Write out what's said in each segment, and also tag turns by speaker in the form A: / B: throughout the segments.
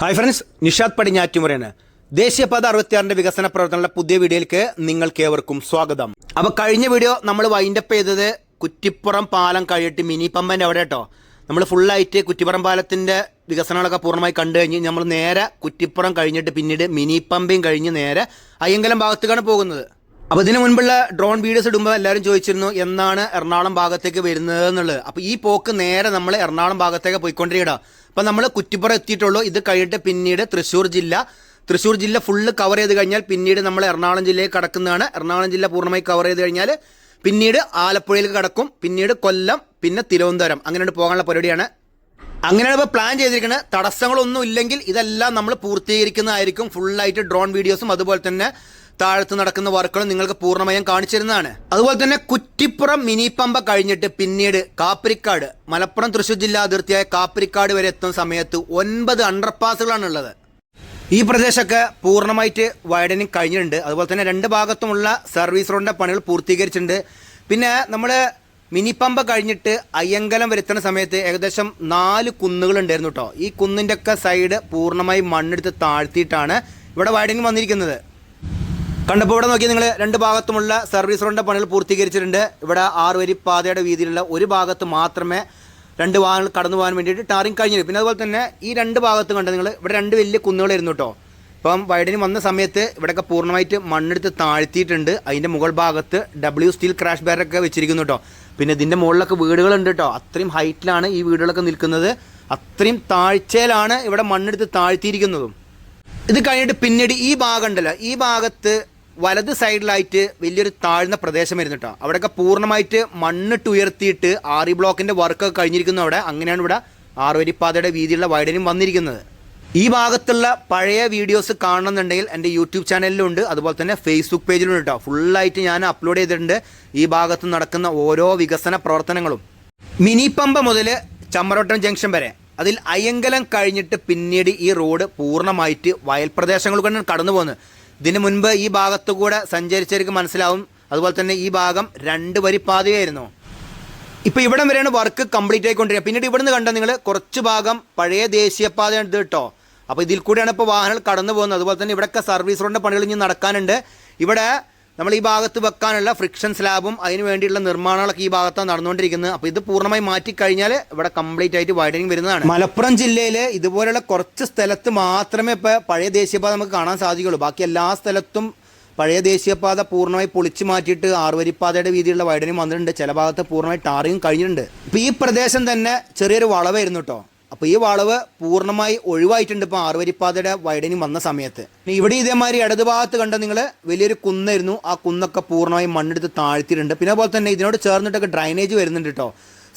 A: Hi friends Nishad പടിഞ്ഞാറ്റുമുറയാണ്. ദേശീയപാത അറുപത്തിയാറിന്റെ വികസന പ്രവർത്തനങ്ങളുടെ പുതിയ വീഡിയോയിലേക്ക് നിങ്ങൾക്ക് ഏവർക്കും സ്വാഗതം. അപ്പൊ കഴിഞ്ഞ വീഡിയോ നമ്മൾ വൈൻഡപ്പ് ചെയ്തത് കുറ്റിപ്പുറം പാലം കഴിയിട്ട് മിനി പമ്പന്റെ അവിടെ കേട്ടോ. നമ്മൾ ഫുള്ളായിട്ട് കുറ്റിപ്പുറം പാലത്തിന്റെ വികസനങ്ങളൊക്കെ പൂർണമായി കണ്ടു കഴിഞ്ഞ് നമ്മൾ നേരെ കുറ്റിപ്പുറം കഴിഞ്ഞിട്ട് പിന്നീട് മിനി പമ്പയും കഴിഞ്ഞ് നേരെ അയ്യങ്കലം ഭാഗത്തേക്കാണ് പോകുന്നത്. അപ്പോൾ ഇതിനു മുൻപുള്ള ഡ്രോൺ വീഡിയോസ് ഇടുമ്പോൾ എല്ലാവരും ചോദിച്ചിരുന്നു എന്നാണ് എറണാകുളം ഭാഗത്തേക്ക് വരുന്നത്? എന്നുള്ളത്. അപ്പോൾ ഈ പോക്ക് നേരെ നമ്മൾ എറണാകുളം ഭാഗത്തേക്ക് പോയിക്കൊണ്ടിരിക്കുക അപ്പോൾ നമ്മൾ കുറ്റിപ്പുറം എത്തിയിട്ടുള്ളൂ. ഇത് കഴിഞ്ഞിട്ട് പിന്നീട് തൃശ്ശൂർ ജില്ല. തൃശ്ശൂർ ജില്ല ഫുള്ള് കവർ ചെയ്ത് കഴിഞ്ഞാൽ പിന്നീട് നമ്മൾ എറണാകുളം ജില്ലയിൽ കടക്കുന്നതാണ്. എറണാകുളം ജില്ല പൂർണമായി കവർ ചെയ്ത് കഴിഞ്ഞാൽ പിന്നീട് ആലപ്പുഴയിലേക്ക് കടക്കും. പിന്നീട് കൊല്ലം പിന്നെ തിരുവനന്തപുരം. അങ്ങനെയാണ് പോകാനുള്ള പരിപാടിയാണ്. അങ്ങനെയാണ് ഇപ്പോൾ പ്ലാൻ ചെയ്തിരിക്കുന്നത് തടസ്സങ്ങളൊന്നും ഇല്ലെങ്കിൽ ഇതെല്ലാം നമ്മൾ പൂർത്തീകരിക്കുന്നതായിരിക്കും. ഫുള്ളായിട്ട് ഡ്രോൺ വീഡിയോസും അതുപോലെ തന്നെ താഴത്ത് നടക്കുന്ന വർക്കുകളും നിങ്ങൾക്ക് പൂർണമായും കാണിച്ചിരുന്നതാണ്. അതുപോലെ തന്നെ കുറ്റിപ്പുറം മിനി പമ്പ കഴിഞ്ഞിട്ട് പിന്നീട് കാപ്പരിക്കാട് മലപ്പുറം തൃശൂർ ജില്ലാ അതിർത്തിയായ കാപ്പരിക്കാട് വരെ എത്തുന്ന സമയത്ത് ഒൻപത് അണ്ടർപാസുകളാണ് ഉള്ളത് ഈ പ്രദേശമൊക്കെ പൂർണമായിട്ട് വൈഡനിങ് കഴിഞ്ഞിട്ടുണ്ട്. അതുപോലെ തന്നെ രണ്ട് ഭാഗത്തുമുള്ള സർവീസ് റോഡിന്റെ പണികൾ പൂർത്തീകരിച്ചിട്ടുണ്ട്. പിന്നെ നമ്മൾ പമ്പ കഴിഞ്ഞിട്ട് അയ്യങ്കലം വരുത്തുന്ന സമയത്ത് ഏകദേശം നാല് കുന്നുകൾ ഉണ്ടായിരുന്നു കേട്ടോ. ഈ കുന്നിന്റെ ഒക്കെ സൈഡ് പൂർണമായി മണ്ണെടുത്ത് താഴ്ത്തിയിട്ടാണ് ഇവിടെ വൈഡനിങ് വന്നിരിക്കുന്നത്. കണ്ടപ്പോൾ ഇവിടെ നോക്കി നിങ്ങൾ രണ്ട് ഭാഗത്തുമുള്ള സർവീസ് റോഡിന്റെ പണികൾ പൂർത്തീകരിച്ചിട്ടുണ്ട്. ഇവിടെ ആറ് വരി പാതയുടെ വീതിയിലുള്ള ഒരു ഭാഗത്ത് മാത്രമേ രണ്ട് വാഹനങ്ങൾ കടന്നു പോകാൻ വേണ്ടിയിട്ട് ടാറിങ് കഴിഞ്ഞിട്ടുണ്ട് പിന്നെ അതുപോലെ തന്നെ ഈ രണ്ട് ഭാഗത്തും കണ്ട് നിങ്ങൾ ഇവിടെ രണ്ട് വലിയ കുന്നുകളായിരുന്നു കേട്ടോ. ഇപ്പം വൈഡിന് വന്ന സമയത്ത് ഇവിടെയൊക്കെ പൂർണമായിട്ട് മണ്ണെടുത്ത് താഴ്ത്തിയിട്ടുണ്ട്. അതിന്റെ മുകൾ ഭാഗത്ത് ഡബ്ല്യു സ്റ്റീൽ ക്രാഷ് ബാരൊക്കെ വെച്ചിരിക്കുന്നു കേട്ടോ. പിന്നെ ഇതിന്റെ മുകളിലൊക്കെ വീടുകളുണ്ട് കേട്ടോ. അത്രയും ഹൈറ്റിലാണ് ഈ വീടുകളൊക്കെ നിൽക്കുന്നത്. അത്രയും താഴ്ചയിലാണ് ഇവിടെ മണ്ണെടുത്ത് താഴ്ത്തിയിരിക്കുന്നതും. ഇത് കഴിഞ്ഞിട്ട് പിന്നീട് ഈ ഭാഗം ഉണ്ടല്ലോ. ഈ ഭാഗത്ത് വലത് സൈഡിലായിട്ട് വലിയൊരു താഴ്ന്ന പ്രദേശം വരുന്നു കേട്ടോ അവിടെയൊക്കെ പൂർണമായിട്ട് മണ്ണിട്ട് ഉയർത്തിയിട്ട് ആറി ബ്ലോക്കിന്റെ വർക്കൊക്കെ കഴിഞ്ഞിരിക്കുന്നു അവിടെ. അങ്ങനെയാണ് ഇവിടെ ആറുവരിപ്പാതയുടെ വീതിയുള്ള വൈഡനും വന്നിരിക്കുന്നത്. ഈ ഭാഗത്തുള്ള പഴയ വീഡിയോസ് കാണണമെന്നുണ്ടെങ്കിൽ എന്റെ യൂട്യൂബ് ചാനലിലുണ്ട്. അതുപോലെ തന്നെ ഫേസ്ബുക്ക് പേജിലും കേട്ടോ ഫുള്ളായിട്ട് ഞാൻ അപ്ലോഡ് ചെയ്തിട്ടുണ്ട്. ഈ ഭാഗത്ത് നടക്കുന്ന ഓരോ വികസന പ്രവർത്തനങ്ങളും. മിനി പമ്പ മുതൽ ചമ്മരോട്ടം ജംഗ്ഷൻ വരെ. അതിൽ അയ്യങ്കലം കഴിഞ്ഞിട്ട് പിന്നീട് ഈ റോഡ് പൂർണമായിട്ട് വയൽ പ്രദേശങ്ങൾ കടന്നു പോകുന്നത് ഇതിനു മുൻപ് ഈ ഭാഗത്തു കൂടെ സഞ്ചരിച്ചവർക്ക് മനസ്സിലാവും. അതുപോലെ തന്നെ ഈ ഭാഗം രണ്ട് വരി പാതയായിരുന്നു. ഇപ്പൊ ഇവിടം വരെയാണ് വർക്ക് കംപ്ലീറ്റ് ആയിക്കൊണ്ടിരിക്കുക പിന്നീട് ഇവിടുന്ന് കണ്ട നിങ്ങൾ കുറച്ച് ഭാഗം പഴയ ദേശീയപാത ഇത് കേട്ടോ. അപ്പോൾ ഇതിൽ കൂടെയാണ് ഇപ്പോൾ വാഹനങ്ങൾ കടന്നു പോകുന്നത് അതുപോലെ തന്നെ ഇവിടെയൊക്കെ സർവീസ് റോഡിന്റെ പണികൾ ഇനി നടക്കാനുണ്ട്. ഇവിടെ നമ്മൾ ഈ ഭാഗത്ത് വെക്കാനുള്ള ഫ്രിക്ഷൻ സ്ലാബും അതിന് വേണ്ടിയുള്ള നിർമ്മാണങ്ങളൊക്കെ ഈ ഭാഗത്താണ് നടന്നുകൊണ്ടിരിക്കുന്നത്. അപ്പോൾ ഇത് പൂർണമായി മാറ്റിക്കഴിഞ്ഞാൽ ഇവിടെ കംപ്ലീറ്റ് ആയിട്ട് വൈഡനിങ് വരുന്നതാണ്. മലപ്പുറം ജില്ലയിൽ ഇതുപോലുള്ള കുറച്ച് സ്ഥലത്ത് മാത്രമേ ഇപ്പോൾ പഴയ ദേശീയപാത നമുക്ക് കാണാൻ സാധിക്കുള്ളൂ. ബാക്കി എല്ലാ സ്ഥലത്തും പഴയ ദേശീയപാത പൂർണമായി പൊളിച്ചു മാറ്റിയിട്ട് ആറുവരിപ്പാതയുടെ വീതിയുള്ള വൈഡനിങ് വന്നിട്ടുണ്ട്. ചില ഭാഗത്ത് പൂർണമായി ടാറിങ് കഴിഞ്ഞിട്ടുണ്ട്. ഇപ്പോൾ ഈ പ്രദേശം തന്നെ ചെറിയൊരു വളവായിരുന്നു കേട്ടോ. അപ്പോൾ ഈ വളവ് പൂർണമായി ഒഴിവായിട്ടുണ്ട് ഇപ്പോൾ ആറുവരിപ്പാതയുടെ വൈഡനിങ് വന്ന സമയത്ത്. ഇവിടെ ഇതേമാതിരി ഇടതുഭാഗത്ത് കണ്ട നിങ്ങൾ വലിയൊരു കുന്നായിരുന്നു. ആ കുന്നൊക്കെ പൂർണമായി മണ്ണെടുത്ത് താഴ്ത്തിയിട്ടുണ്ട്. പിന്നെ അതുപോലെ തന്നെ ഇതിനോട് ചേർന്നിട്ടൊക്കെ ഡ്രൈനേജ് വരുന്നുണ്ട് കേട്ടോ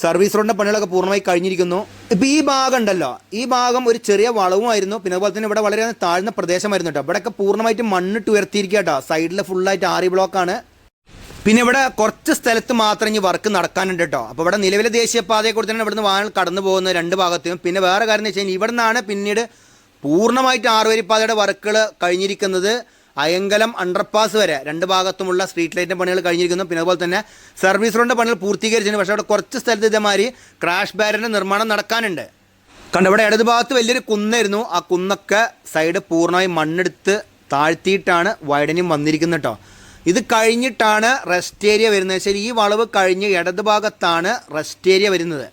A: സർവീസ് റോഡിന്റെ പണികളൊക്കെ പൂർണമായി കഴിഞ്ഞിരിക്കുന്നു. ഇപ്പോൾ ഈ ഭാഗം ഉണ്ടല്ലോ. ഈ ഭാഗം ഒരു ചെറിയ വളവുമായിരുന്നു. പിന്നെ അതുപോലെ തന്നെ ഇവിടെ വളരെ താഴ്ന്ന പ്രദേശമായിരുന്നു കേട്ടോ ഇവിടെയൊക്കെ പൂർണമായിട്ട് മണ്ണിട്ട് ഉയർത്തിയിരിക്കുക കേട്ടോ സൈഡിൽ ഫുള്ളായിട്ട് ആറി ബ്ലോക്കാണ് പിന്നെ ഇവിടെ കുറച്ച് സ്ഥലത്ത് മാത്രം ഇനി വർക്ക് നടക്കാനുണ്ട് കേട്ടോ അപ്പോൾ ഇവിടെ നിലവിലെ ദേശീയപാതയെ കൂടി തന്നെ ഇവിടുന്ന് വാഹനങ്ങൾ കടന്നു പോകുന്ന രണ്ട് ഭാഗത്തും. പിന്നെ വേറെ കാര്യം എന്ന് വെച്ച് കഴിഞ്ഞാൽ ഇവിടെ നിന്നാണ് പിന്നീട് പൂർണമായിട്ട് ആറുവരിപ്പാതയുടെ വർക്കുകൾ കഴിഞ്ഞിരിക്കുന്നത് അയങ്കലം അണ്ടർപാസ് വരെ. രണ്ട് ഭാഗത്തുമുള്ള സ്ട്രീറ്റ് ലൈറ്റിന്റെ പണികൾ കഴിഞ്ഞിരിക്കുന്നു. പിന്നെ അതുപോലെ തന്നെ സർവീസ് റോഡിന്റെ പണികൾ പൂർത്തീകരിച്ചിട്ടുണ്ട്. പക്ഷേ അവിടെ കുറച്ച് സ്ഥലത്ത് ഇതേമാതിരി ക്രാഷ് ബാരിന്റെ നിർമ്മാണം നടക്കാനുണ്ട്. കണ്ട ഇവിടെ ഇടത് ഭാഗത്ത് വലിയൊരു കുന്നായിരുന്നു. ആ കുന്നൊക്കെ സൈഡ് പൂർണമായി മണ്ണെടുത്ത് താഴ്ത്തിയിട്ടാണ് വൈഡനിങ് വന്നിരിക്കുന്നത് കേട്ടോ ഇത് കഴിഞ്ഞിട്ടാണ് റെസ്റ്റ് ഏരിയ വരുന്നത്. ശരി ഈ വളവ് കഴിഞ്ഞ് ഇടത് ഭാഗത്താണ് റെസ്റ്റ് ഏരിയ വരുന്നത്.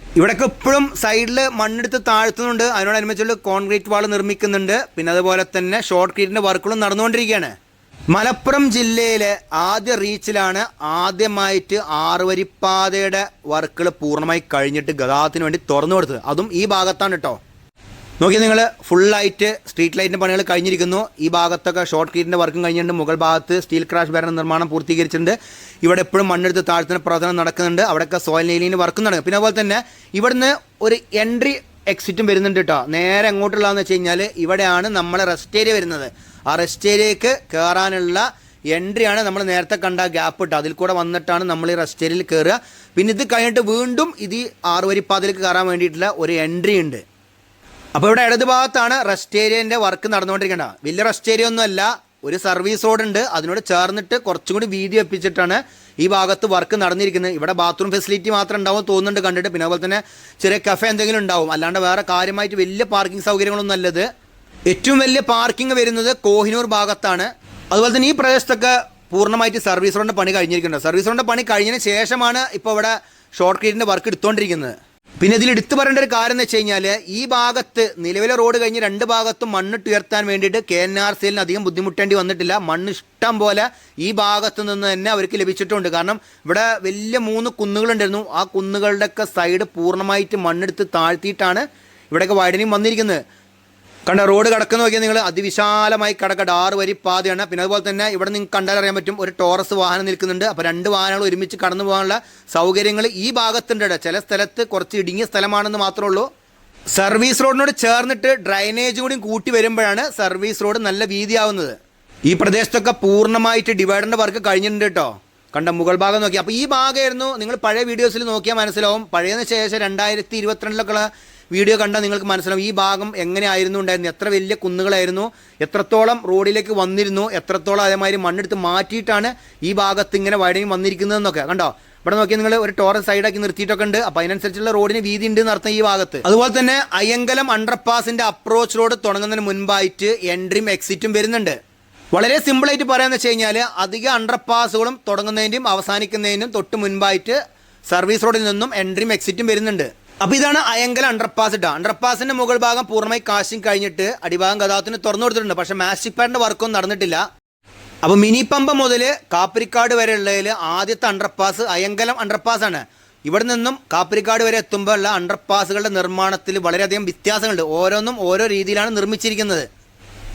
A: ഇവിടെയൊക്കെ ഇപ്പോഴും സൈഡിൽ മണ്ണെടുത്ത് താഴ്ത്തുന്നുണ്ട്. അതിനോടനുബന്ധിച്ചുള്ള കോൺക്രീറ്റ് വാൾ നിർമ്മിക്കുന്നുണ്ട്. പിന്നെ അതുപോലെ തന്നെ ഷോർട്ട് ക്രീറ്റിന്റെ വർക്കുകളും നടന്നുകൊണ്ടിരിക്കുകയാണ്. മലപ്പുറം ജില്ലയിലെ ആദ്യ റീച്ചിലാണ് ആദ്യമായിട്ട് ആറുവരിപ്പാതയുടെ വർക്കുകൾ പൂർണമായി കഴിഞ്ഞിട്ട് ഗതാഗതത്തിന് വേണ്ടി തുറന്നു കൊടുത്തത്. അതും ഈ ഭാഗത്താണ് കേട്ടോ. നോക്കി നിങ്ങൾ ഫുള്ളായിട്ട് സ്ട്രീറ്റ് ലൈറ്റിന്റെ പണികൾ കഴിഞ്ഞിരിക്കുന്നു. ഈ ഭാഗത്തൊക്കെ ഷോർട്ട് ക്രീറ്റിന്റെ വർക്കും കഴിഞ്ഞിട്ടുണ്ട്. മുകൾ ഭാഗത്ത് സ്റ്റീൽ ക്രാഷ് ബാരൻ നിർമ്മാണം പൂർത്തീകരിച്ചിട്ടുണ്ട്. ഇവിടെ എപ്പോഴും മണ്ണെടുത്ത് താഴ്ത്തുന്ന പ്രവർത്തനം നടക്കുന്നുണ്ട്. അവിടെയൊക്കെ സോയിൽ നെയിലിന് വർക്കും നടക്കും. പിന്നെ അതുപോലെ തന്നെ ഇവിടുന്ന് ഒരു എൻട്രി എക്സിറ്റും വരുന്നുണ്ട് കേട്ടോ നേരെ എങ്ങോട്ടുള്ളതെന്ന് വെച്ച് കഴിഞ്ഞാൽ ഇവിടെയാണ് നമ്മൾ റെസ്റ്റ് ഏരിയ വരുന്നത്. ആ റെസ്റ്റ് ഏരിയക്ക് കയറാനുള്ള എൻട്രിയാണ് നമ്മൾ നേരത്തെ കണ്ട ഗ്യാപ്പ് ഇട്ട് അതിൽ കൂടെ വന്നിട്ടാണ് നമ്മൾ ഈ റെസ്റ്റ് ഏരിയയിൽ കയറുക പിന്നെ ഇത് കഴിഞ്ഞിട്ട് വീണ്ടും ഇത് ആറുവരിപ്പാതിലേക്ക് കയറാൻ വേണ്ടിയിട്ടുള്ള ഒരു എൻട്രി ഉണ്ട്. അപ്പോൾ ഇവിടെ ഇടത് ഭാഗത്താണ് റെസ്റ്റ് ഏരിയന്റെ വർക്ക് നടന്നുകൊണ്ടിരിക്കേണ്ട വലിയ റെസ്റ്റ് ഏരിയ ഒന്നും അല്ല ഒരു സർവീസ് റോഡ് ഉണ്ട്. അതിനോട് ചേർന്നിട്ട് കുറച്ചും കൂടി വീതി ഒപ്പിച്ചിട്ടാണ് ഈ ഭാഗത്ത് വർക്ക് നടന്നിരിക്കുന്നത്. ഇവിടെ ബാത്റൂം ഫെസിലിറ്റി മാത്രം ഉണ്ടാവും തോന്നുന്നുണ്ട് കണ്ടിട്ട്. പിന്നെ അതുപോലെ തന്നെ ചെറിയ കഫേ എന്തെങ്കിലും ഉണ്ടാവും. അല്ലാണ്ട് വേറെ കാര്യമായിട്ട് വലിയ പാർക്കിംഗ് സൗകര്യങ്ങളൊന്നും നല്ലത് ഏറ്റവും വലിയ പാർക്കിംഗ് വരുന്നത് കോഹിനൂർ ഭാഗത്താണ്. അതുപോലെ തന്നെ ഈ പ്രദേശത്തൊക്കെ പൂർണമായിട്ട് സർവീസ് റോഡിന്റെ പണി കഴിഞ്ഞിരിക്കുന്നുണ്ട്. സർവീസ് റോഡിന്റെ പണി കഴിഞ്ഞതിന് ശേഷമാണ് ഇപ്പോൾ ഇവിടെ ഷോർട്ട് ക്രീറ്റിന്റെ വർക്ക് എടുത്തുകൊണ്ടിരിക്കുന്നത് പിന്നെ ഇതിൽ എടുത്തു പറയേണ്ട ഒരു കാര്യം എന്ന് വെച്ച് കഴിഞ്ഞാൽ ഈ ഭാഗത്ത് നിലവിലെ റോഡ് കഴിഞ്ഞ് രണ്ട് ഭാഗത്തും മണ്ണ് ഉയർത്താൻ വേണ്ടിയിട്ട് കെ എൻ ആർ സിയിൽ അധികം ബുദ്ധിമുട്ടേണ്ടി വന്നിട്ടില്ല. മണ്ണ് ഇഷ്ടം പോലെ ഈ ഭാഗത്ത് നിന്ന് തന്നെ അവർക്ക് ലഭിച്ചിട്ടുണ്ട്. കാരണം ഇവിടെ വലിയ മൂന്ന് കുന്നുകളുണ്ടായിരുന്നു. ആ കുന്നുകളുടെയൊക്കെ സൈഡ് പൂർണമായിട്ട് മണ്ണെടുത്ത് താഴ്ത്തിയിട്ടാണ് ഇവിടെയൊക്കെ വൈഡനിങ് വന്നിരിക്കുന്നത്. കണ്ട റോഡ് കിടക്കുന്ന നോക്കിയാൽ നിങ്ങൾ അതിവിശാലമായി കിടക്കട്ടെ ആറ് വരി പാതയാണ്. പിന്നെ അതുപോലെ തന്നെ ഇവിടെ നിങ്ങൾക്ക് കണ്ടാൽ അറിയാൻ പറ്റും ഒരു ടോറസ് വാഹനം നിൽക്കുന്നുണ്ട്. അപ്പോൾ രണ്ട് വാഹനങ്ങൾ ഒരുമിച്ച് കടന്നു പോകാനുള്ള സൗകര്യങ്ങൾ ഈ ഭാഗത്തുണ്ട് ചില സ്ഥലത്ത് കുറച്ച് ഇടുങ്ങിയ സ്ഥലമാണെന്ന് മാത്രമേ ഉള്ളൂ. സർവീസ് റോഡിനോട് ചേർന്നിട്ട് ഡ്രൈനേജ് കൂടി കൂട്ടി വരുമ്പോഴാണ് സർവീസ് റോഡ് നല്ല വീതിയാവുന്നത്. ഈ പ്രദേശത്തൊക്കെ പൂർണമായിട്ട് ഡിവൈഡറിന്റെ വർക്ക് കഴിഞ്ഞിട്ടുണ്ട് കേട്ടോ. കണ്ട മുകൾ ഭാഗം നോക്കി. അപ്പോൾ ഈ ഭാഗമായിരുന്നു നിങ്ങൾ പഴയ വീഡിയോസിൽ നോക്കിയാൽ മനസ്സിലാവും. പഴയതിന് ശേഷം രണ്ടായിരത്തി ഇരുപത്തിരണ്ടിലൊക്കെ വീഡിയോ കണ്ടാൽ നിങ്ങൾക്ക് മനസ്സിലാവും. ഈ ഭാഗം എങ്ങനെയായിരുന്നു ഉണ്ടായിരുന്നു എത്ര വലിയ കുന്നുകളായിരുന്നു? എത്രത്തോളം റോഡിലേക്ക് വന്നിരുന്നു? എത്രത്തോളം അതേമാതിരി മണ്ണെടുത്ത് മാറ്റിയിട്ടാണ് ഈ ഭാഗത്ത് ഇങ്ങനെ വൈഡിങ് വന്നിരിക്കുന്നതെന്നൊക്കെ. കണ്ടോ? ഇവിടെ നോക്കിയാൽ നിങ്ങൾ ഒരു ടോറസ് സൈഡാക്കി നിർത്തിയിട്ടൊക്കെ ഉണ്ട്. അപ്പോൾ അതിനനുസരിച്ചുള്ള റോഡിന് വീതി ഉണ്ട് എന്നർത്ഥം ഈ ഭാഗത്ത്. അതുപോലെ തന്നെ അയ്യങ്കലം അണ്ടർപാസിന്റെ അപ്രോച്ച് റോഡ് തുടങ്ങുന്നതിന് മുൻപായിട്ട് എൻട്രിയും എക്സിറ്റും വരുന്നുണ്ട്. വളരെ സിമ്പിളായിട്ട് പറയാന്ന് വെച്ച് കഴിഞ്ഞാൽ അധിക അണ്ടർപാസുകളും തുടങ്ങുന്നതിന്റെയും അവസാനിക്കുന്നതിനും തൊട്ട് മുൻപായിട്ട് സർവീസ് റോഡിൽ നിന്നും എൻട്രിയും എക്സിറ്റും വരുന്നുണ്ട്. അപ്പോൾ ഇതാണ് അയങ്കല അണ്ടർപാസ് ഇട്ട അണ്ടർപാസിന്റെ മുകൾ ഭാഗം പൂർണമായി കാശിങ് കഴിഞ്ഞിട്ട് അടിഭാഗം ഗതാഗതത്തിന് തുറന്നു കൊടുത്തിട്ടുണ്ട്. പക്ഷെ മാസ്റ്റിക് പാഡിന്റെ വർക്കൊന്നും നടന്നിട്ടില്ല. അപ്പോൾ മിനി പമ്പ മുതൽ കാപ്പരിക്കാട് വരെ ഉള്ളതിൽ ആദ്യത്തെ അണ്ടർപാസ് അയങ്കലം അണ്ടർപാസ് ആണ്. ഇവിടെ നിന്നും കാപ്പരിക്കാട് വരെ എത്തുമ്പോൾ ഉള്ള അണ്ടർപാസുകളുടെ നിർമ്മാണത്തിൽ വളരെയധികം വ്യത്യാസങ്ങളുണ്ട്. ഓരോന്നും ഓരോ രീതിയിലാണ് നിർമ്മിച്ചിരിക്കുന്നത്.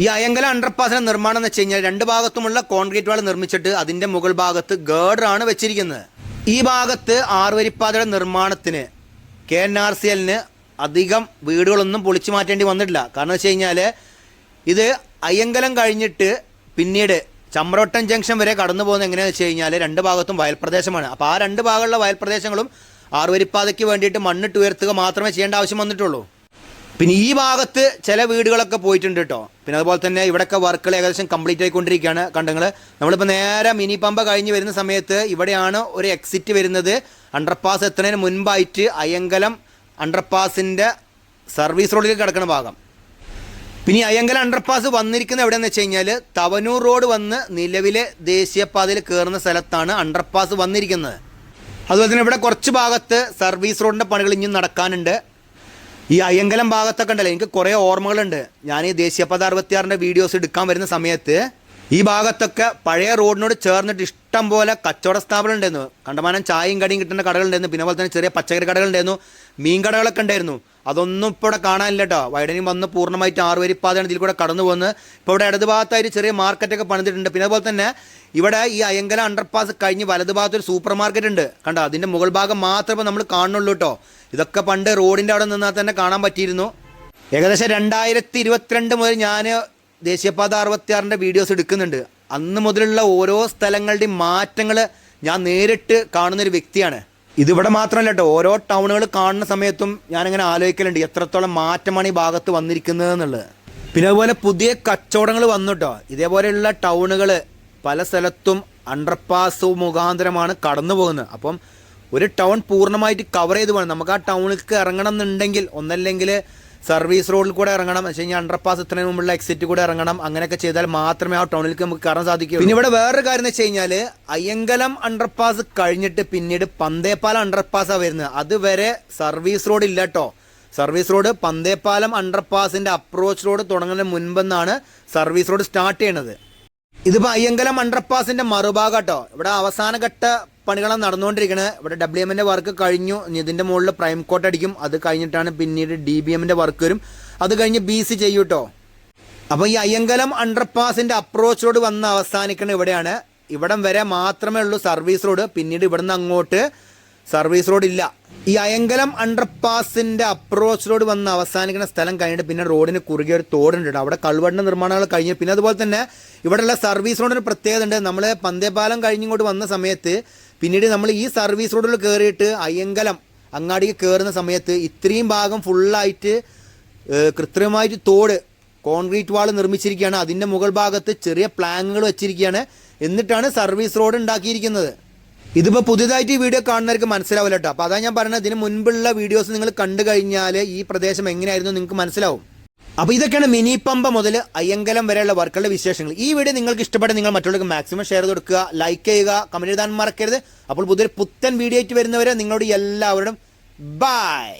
A: ഈ അയങ്കല അണ്ടർപാസിന്റെ നിർമ്മാണം എന്ന് വെച്ച് കഴിഞ്ഞാൽ രണ്ട് ഭാഗത്തുമുള്ള കോൺക്രീറ്റ് വാൾ നിർമ്മിച്ചിട്ട് അതിന്റെ മുകൾ ഭാഗത്ത് ഗേഡറാണ് വെച്ചിരിക്കുന്നത്. ഈ ഭാഗത്ത് ആറുവരിപ്പാതയുടെ നിർമ്മാണത്തിന് കെ എൻ ആർ സി എല്ലിന് അധികം വീടുകളൊന്നും പൊളിച്ചു മാറ്റേണ്ടി വന്നിട്ടില്ല. കാരണം വെച്ച് കഴിഞ്ഞാൽ ഇത് അയ്യങ്കലം കഴിഞ്ഞിട്ട് പിന്നീട് ചമ്രോട്ടം ജംഗ്ഷൻ വരെ കടന്നു പോകുന്നത് എങ്ങനെയാണെന്ന് വെച്ച് കഴിഞ്ഞാൽ രണ്ട് ഭാഗത്തും വയൽ പ്രദേശമാണ് അപ്പോൾ ആ രണ്ട് ഭാഗമുള്ള വയൽ പ്രദേശങ്ങളും ആറുവരിപ്പാതയ്ക്ക് വേണ്ടിയിട്ട് മണ്ണിട്ട് ഉയർത്തുക മാത്രമേ ചെയ്യേണ്ട ആവശ്യം വന്നിട്ടുള്ളൂ. പിന്നെ ഈ ഭാഗത്ത് ചില വീടുകളൊക്കെ പോയിട്ടുണ്ട് കേട്ടോ. പിന്നെ അതുപോലെ തന്നെ ഇവിടെയൊക്കെ വർക്കുകൾ ഏകദേശം കംപ്ലീറ്റ് ആയിക്കൊണ്ടിരിക്കുകയാണ്. കണ്ടങ്ങൾ നമ്മളിപ്പോൾ നേരെ മിനി പമ്പ കഴിഞ്ഞ് വരുന്ന സമയത്ത് ഇവിടെയാണ് ഒരു എക്സിറ്റ് വരുന്നത്. അണ്ടർപാസ് എത്തുന്നതിന് മുൻപായിട്ട് അയ്യങ്കലം അണ്ടർപാസിന്റെ സർവീസ് റോഡിലേക്ക് കിടക്കുന്ന ഭാഗം. പിന്നെ അയ്യങ്കല അണ്ടർപാസ് വന്നിരിക്കുന്നത് എവിടെയെന്ന് വെച്ച് കഴിഞ്ഞാൽ തവനൂർ റോഡ് വന്ന് നിലവിലെ ദേശീയപാതയിൽ കയറുന്ന സ്ഥലത്താണ് അണ്ടർപാസ് വന്നിരിക്കുന്നത്. അതുപോലെ തന്നെ ഇവിടെ കുറച്ച് ഭാഗത്ത് സർവീസ് റോഡിന്റെ പണികൾ ഇനിയും നടക്കാനുണ്ട്. ഈ അയ്യങ്കലം ഭാഗത്തൊക്കെ ഉണ്ടല്ലോ? എനിക്ക് കുറേ ഓർമ്മകളുണ്ട്. ഞാൻ ഈ ദേശീയപാത അറുപത്തിയാറിന്റെ വീഡിയോസ് എടുക്കാൻ വരുന്ന സമയത്ത് ഈ ഭാഗത്തൊക്കെ പഴയ റോഡിനോട് ചേർന്നിട്ട് ഇഷ്ടം പോലെ കച്ചവട സ്ഥാപനം ഉണ്ടായിരുന്നു. കണ്ടമാനം ചായയും കടിയും കിട്ടുന്ന കടകളുണ്ടായിരുന്നു പിന്നെ പോലെ തന്നെ ചെറിയ പച്ചക്കറി കടകളുണ്ടായിരുന്നു മീൻ കടകളൊക്കെ ഉണ്ടായിരുന്നു. അതൊന്നും ഇപ്പോൾ ഇവിടെ കാണാനില്ല കേട്ടോ വൈഡനിങ് വന്ന് പൂർണമായിട്ട് ആറുവരിപ്പാതയാണ് ഇതിൽ കൂടെ കടന്നു പോകുന്നത്. ഇപ്പോൾ ഇവിടെ ഇടത് ഭാഗത്തായിട്ട് ചെറിയ മാർക്കറ്റൊക്കെ പണിതിട്ടുണ്ട്. പിന്നെ അതുപോലെ തന്നെ ഇവിടെ ഈ അയ്യങ്കല അണ്ടർപാസ് കഴിഞ്ഞ് വലത് ഭാഗത്ത് ഒരു സൂപ്പർ മാർക്കറ്റ് ഉണ്ട്. കണ്ടോ? അതിന്റെ മുകൾ ഭാഗം മാത്രമേ നമ്മൾ കാണുന്നുള്ളൂ കേട്ടോ ഇതൊക്കെ പണ്ട് റോഡിന്റെ അവിടെ നിന്നാൽ തന്നെ കാണാൻ പറ്റിയിരുന്നു. ഏകദേശം രണ്ടായിരത്തി ഇരുപത്തിരണ്ട് മുതൽ ഞാൻ ദേശീയപാത അറുപത്തിയാറിന്റെ വീഡിയോസ് എടുക്കുന്നുണ്ട്. അന്ന് മുതലുള്ള ഓരോ സ്ഥലങ്ങളുടെയും മാറ്റങ്ങൾ ഞാൻ നേരിട്ട് കാണുന്നൊരു വ്യക്തിയാണ്. ഇതിവിടെ മാത്രമല്ല കേട്ടോ ഓരോ ടൗണുകൾ കാണുന്ന സമയത്തും ഞാനിങ്ങനെ ആലോചിക്കലുണ്ട് എത്രത്തോളം മാറ്റമാണ് ഈ ഭാഗത്ത് വന്നിരിക്കുന്നത് എന്നുള്ളത്. പിന്നെ അതുപോലെ പുതിയ കച്ചവടങ്ങൾ വന്നു കേട്ടോ ഇതേപോലെയുള്ള ടൗണുകൾ പല സ്ഥലത്തും അണ്ടർപാസ് മുഖാന്തരമാണ് കടന്നു പോകുന്നത്. അപ്പം ഒരു ടൗൺ പൂർണമായിട്ട് കവർ ചെയ്ത് പോകണം. നമുക്ക് ആ ടൗണിലേക്ക് ഇറങ്ങണം എന്നുണ്ടെങ്കിൽ ഒന്നല്ലെങ്കിൽ സർവീസ് റോഡിൽ കൂടെ ഇറങ്ങണം. വെച്ച് കഴിഞ്ഞാൽ അണ്ടർപാസ് ഇത്രയും മുമ്പുള്ള എക്സിറ്റ് കൂടെ ഇറങ്ങണം. അങ്ങനെയൊക്കെ ചെയ്താൽ മാത്രമേ ആ ടൗണിലേക്ക് നമുക്ക് കയറാൻ സാധിക്കൂ പിന്നെ ഇവിടെ വേറൊരു കാര്യം എന്ന് വെച്ച് കഴിഞ്ഞാൽ അയ്യങ്കലം അണ്ടർപാസ് കഴിഞ്ഞിട്ട് പിന്നീട് പന്തേപ്പാലം അണ്ടർപാസാണ് വരുന്നത്. അതുവരെ സർവീസ് റോഡ് ഇല്ല കേട്ടോ സർവീസ് റോഡ് പന്തേപ്പാലം അണ്ടർപാസിന്റെ അപ്രോച്ച് റോഡ് തുടങ്ങുന്നതിന് മുൻപെന്നാണ് സർവീസ് റോഡ് സ്റ്റാർട്ട് ചെയ്യുന്നത് ഇതിപ്പോൾ അയ്യങ്കലം അണ്ടർപാസിന്റെ മറുഭാഗം കേട്ടോ ഇവിടെ അവസാനഘട്ട പണികളാണ് നടന്നുകൊണ്ടിരിക്കുന്നത് ഇവിടെ ഡബ്ല്യു എമ്മിന്റെ വർക്ക് കഴിഞ്ഞു. ഇതിന്റെ മുകളിൽ പ്രൈം കോട്ട് അടിക്കും. അത് കഴിഞ്ഞിട്ടാണ് പിന്നീട് ഡി ബി എമ്മിന്റെ വർക്ക് വരും. അത് കഴിഞ്ഞ് ബി സി ചെയ്യും കേട്ടോ അപ്പോൾ ഈ അയ്യങ്കലം അണ്ടർപാസിന്റെ അപ്രോച്ച് റോഡ് വന്ന് അവസാനിക്കുന്നത് ഇവിടെയാണ്. ഇവിടം വരെ മാത്രമേ ഉള്ളൂ സർവീസ് റോഡ് പിന്നീട് ഇവിടുന്ന് അങ്ങോട്ട് സർവീസ് റോഡ് ഇല്ല. ഈ അയങ്കലം അണ്ടർപാസിന്റെ അപ്രോച്ച് റോഡ് വന്ന് അവസാനിക്കുന്ന സ്ഥലം കഴിഞ്ഞിട്ട് പിന്നെ റോഡിന് കുറുകെ ഒരു തോടുണ്ട് കേട്ടോ. അവിടെ കൾവടിന്റെ നിർമ്മാണങ്ങൾ കഴിഞ്ഞു. പിന്നെ അതുപോലെ തന്നെ ഇവിടെയുള്ള സർവീസ് റോഡിന് പ്രത്യേകത ഉണ്ട്. നമ്മൾ പന്തേപാലം കഴിഞ്ഞിങ്ങോട്ട് വന്ന സമയത്ത് പിന്നീട് നമ്മൾ ഈ സർവീസ് റോഡിൽ കയറിയിട്ട് അയ്യങ്കലം അങ്ങാടിക്ക് കയറുന്ന സമയത്ത് ഇത്രയും ഭാഗം ഫുള്ളായിട്ട് കൃത്രിമമായിട്ട് തോട് കോൺക്രീറ്റ് വാൾ നിർമ്മിച്ചിരിക്കുകയാണ്. അതിന്റെ മുകൾ ഭാഗത്ത് ചെറിയ പ്ലാങ്ങുകൾ വെച്ചിരിക്കുകയാണ്. എന്നിട്ടാണ് സർവീസ് റോഡ് ഉണ്ടാക്കിയിരിക്കുന്നത്. ഇതിപ്പോൾ പുതിയതായിട്ട് ഈ വീഡിയോ കാണുന്നവർക്ക് മനസ്സിലാവില്ല കേട്ടോ അപ്പോൾ അതാ ഞാൻ പറഞ്ഞത്. ഇതിന് മുൻപുള്ള വീഡിയോസ് നിങ്ങൾ കണ്ടു കഴിഞ്ഞാൽ ഈ പ്രദേശം എങ്ങനെയായിരുന്നു നിങ്ങൾക്ക് മനസ്സിലാവും. അപ്പൊ ഇതൊക്കെയാണ് മിനി പമ്പ മുതൽ അയ്യങ്കലം വരെയുള്ള വർക്കുകളുടെ വിശേഷങ്ങൾ. ഈ വീഡിയോ നിങ്ങൾക്ക് ഇഷ്ടപ്പെട്ട നിങ്ങൾ മറ്റുള്ളവർക്ക് മാക്സിമം ഷെയർ കൊടുക്കുക ലൈക്ക് ചെയ്യുക കമന്റ് എഴുതാൻ മറക്കരുത്. അപ്പോൾ പുതിയൊരു പുത്തൻ വീഡിയോ ആയിട്ട് വരുന്നവരെ നിങ്ങളോട് എല്ലാവരോടും ബൈ